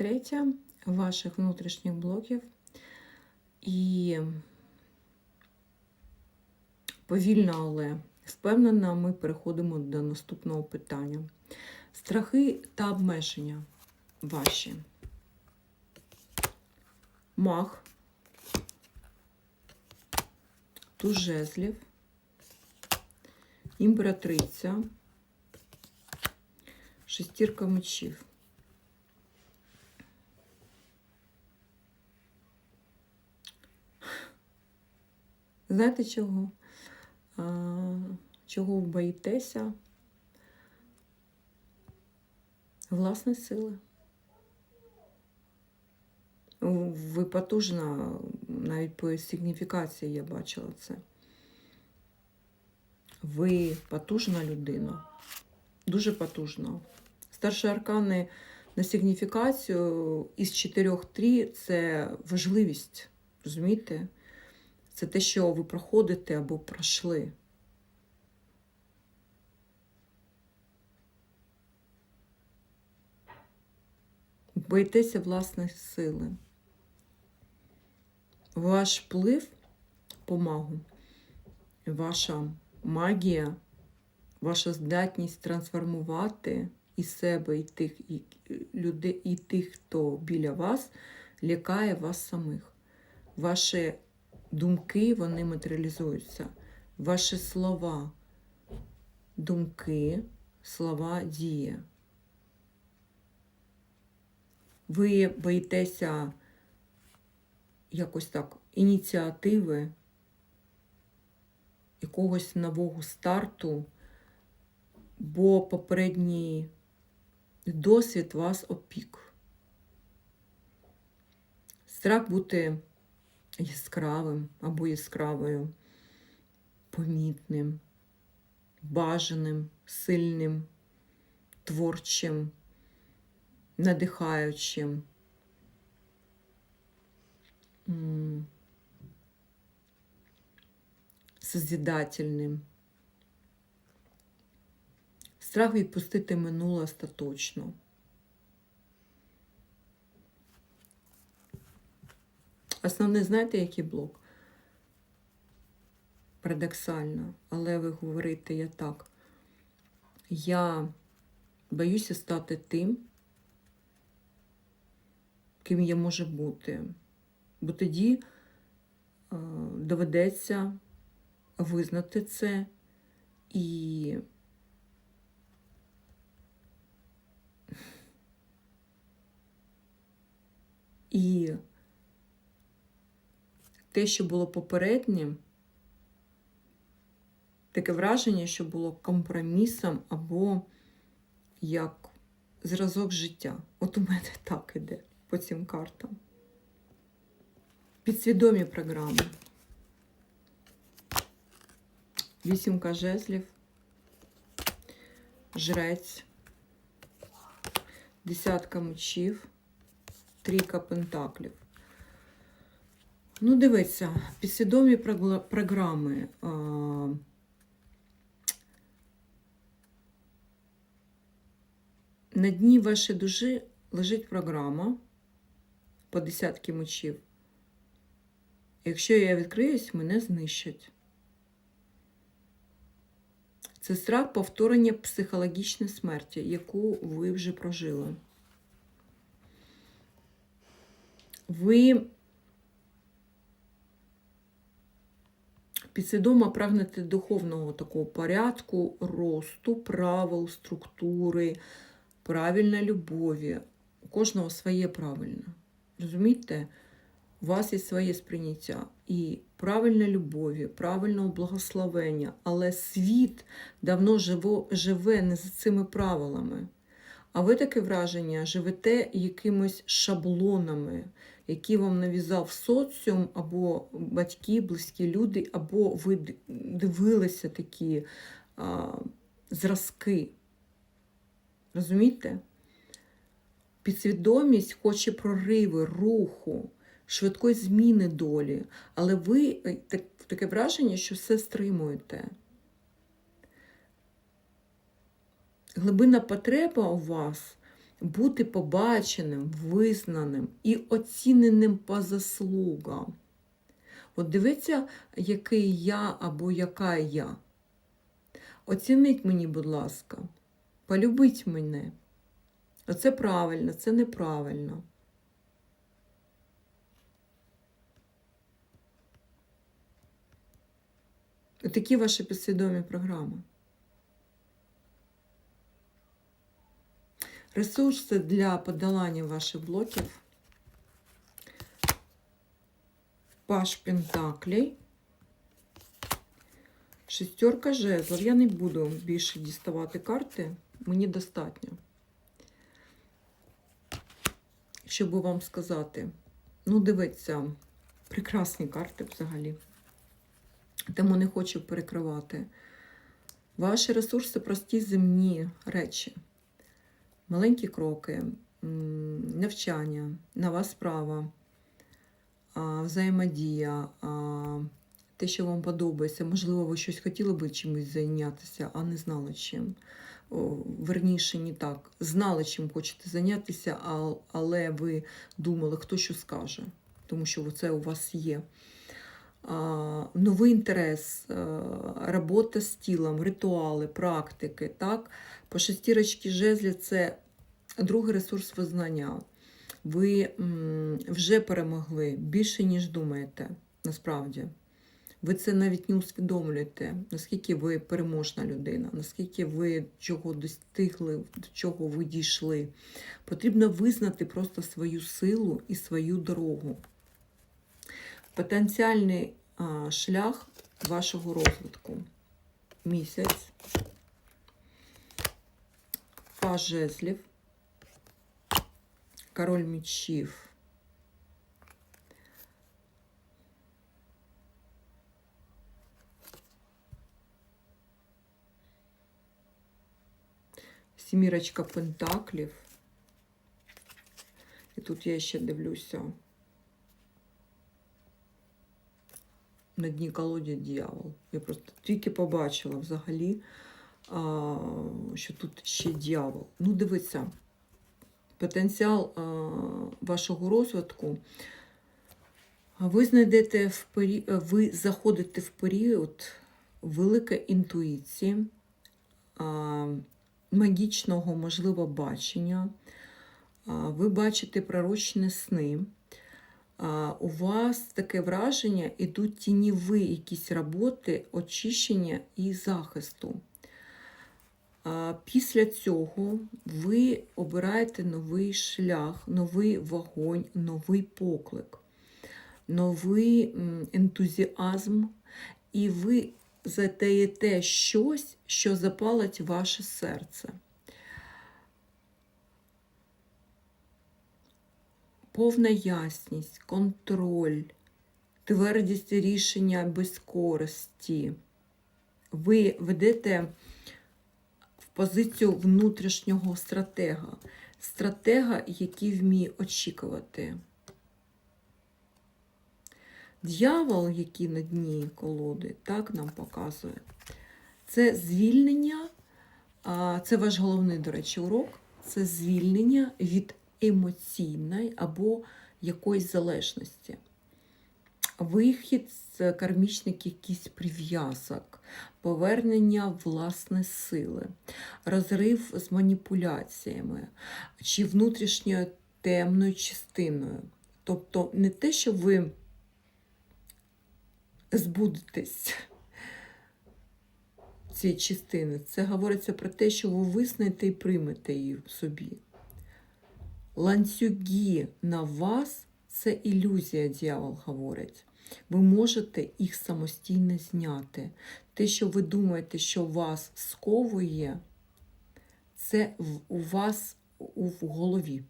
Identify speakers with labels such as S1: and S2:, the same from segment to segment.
S1: третя ваших внутрішніх блоків. І повільно, але впевнена, ми переходимо до наступного питання. Страхи та обмеження ваші. Мах, туз жезлів, імператриця, шестірка мечів. Знаєте чого? А, чого ви боїтеся? Власної сили. Ви потужна, навіть по сигніфікації я бачила це. Ви потужна людина, дуже потужна. Старші аркани на сигніфікацію із 4-3 це важливість, розумієте? Це те, що ви проходите або пройшли. Боїтеся власної сили. Ваш вплив помагу, ваша магія, ваша здатність трансформувати і себе, і тих, і, людей, і тих, хто біля вас, лякає вас самих. Ваші думки вони матеріалізуються. Ваші слова, думки, слова дія. Ви боїтеся якось так ініціативи, якогось нового старту, бо попередній досвід вас опік. Страх бути яскравим або яскравою, помітним, бажаним, сильним, творчим, надихаючим. м, Созидательним. Страх відпустити минуле остаточно. Основний, знаєте, який блок? Парадоксально, але ви говорите я так. Я боюся стати тим, ким я можу бути. Бо тоді е, доведеться визнати це і і те, що було попереднім, таке враження, що було компромісом або як зразок життя. От у мене так іде по цим картам. Підсвідомі програми. Вісімка жезлів, жрець, десятка мечів, трійка пентаклів. Ну, дивіться, підсвідомі програми. На дні вашої душі лежить програма по десятки мечів. Якщо я відкриюсь, мене знищать. Це страх повторення психологічної смерті, яку ви вже прожили. Ви підсвідомо прагнете духовного такого порядку, росту, правил, структури, правильної любові. У кожного своє правильно. Розумієте? У вас є своє сприйняття і правильна любові, правильного благословення, але світ давно живо, живе не за цими правилами. А ви таке враження живете якимось шаблонами, які вам нав'язав соціум, або батьки, близькі люди, або ви дивилися такі а, зразки. Розумієте? Підсвідомість хоче прориви, руху, швидкої зміни долі, але ви е, так- таке враження, що все стримуєте. Глибинна потреба у вас бути побаченим, визнаним і оціненим по заслугам. От дивіться, який я або яка я. Оцініть мені, будь ласка, полюбіть мене. Оце правильно, це неправильно. Такі ваші підсвідомі програми. Ресурси для подолання ваших блоків. Паш Пентаклей. Шестерка жезлів. Я не буду більше діставати карти. Мені достатньо. Щоб вам сказати. Ну, дивіться, прекрасні карти взагалі. Тому не хочу перекривати. Ваші ресурси прості земні речі. Маленькі кроки, навчання, нова справа, взаємодія, те, що вам подобається. Можливо, ви щось хотіли би чимось зайнятися, а не знали чим. Верніше, не так. Знали, чим хочете зайнятися, але ви думали, хто що скаже, тому що це у вас є. Новий інтерес, робота з тілом, ритуали, практики. Так? По шестірочці жезлів це другий ресурс визнання. Ви вже перемогли більше, ніж думаєте, насправді. Ви це навіть не усвідомлюєте, наскільки ви переможна людина, наскільки ви чого достигли, до чого ви дійшли. Потрібно визнати просто свою силу і свою дорогу. Потенціальний шлях вашого розвитку. Місяць. Паж жезлів. Король мечів. Сімірочка пентаклів. І тут я ще дивлюся. На дні колоді дьявол. Я просто тільки побачила взагалі, що тут ще дьявол. Ну, дивіться, потенціал вашого розвитку. Ви знайдете в пері... ви заходите в період великої інтуїції, магічного, можливо, бачення. Ви бачите пророчні сни. У вас таке враження, ідуть тіньові якісь роботи, очищення і захисту. Після цього ви обираєте новий шлях, новий вогонь, новий поклик, новий ентузіазм, і ви затаєте щось, що запалить ваше серце. Повна ясність, контроль, твердість рішення без користі. Ви ведете в позицію внутрішнього стратега, стратега, який вміє очікувати. Д'явол, який на дні колоди, так нам показує. Це звільнення, це ваш головний, до речі, урок, це звільнення від емоційної або якоїсь залежності. Вихід з кармічних якихось прив'язок, повернення власної сили, розрив з маніпуляціями чи внутрішньою темною частиною. Тобто не те, що ви збудетесь цієї частини, це говориться про те, що ви визнаєте і приймете її в собі. Ланцюги на вас це ілюзія, дьявол говорить. Ви можете їх самостійно зняти. Те, що ви думаєте, що вас сковує, це у вас в голові.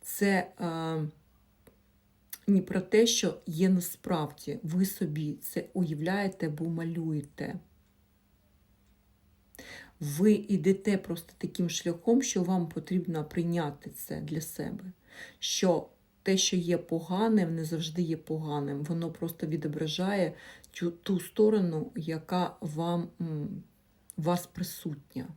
S1: Це е, не про те, що є насправді. Ви собі це уявляєте або малюєте. Ви йдете просто таким шляхом, що вам потрібно прийняти це для себе. Що те, що є поганим, не завжди є поганим. Воно просто відображає ту сторону, яка вам вас присутня.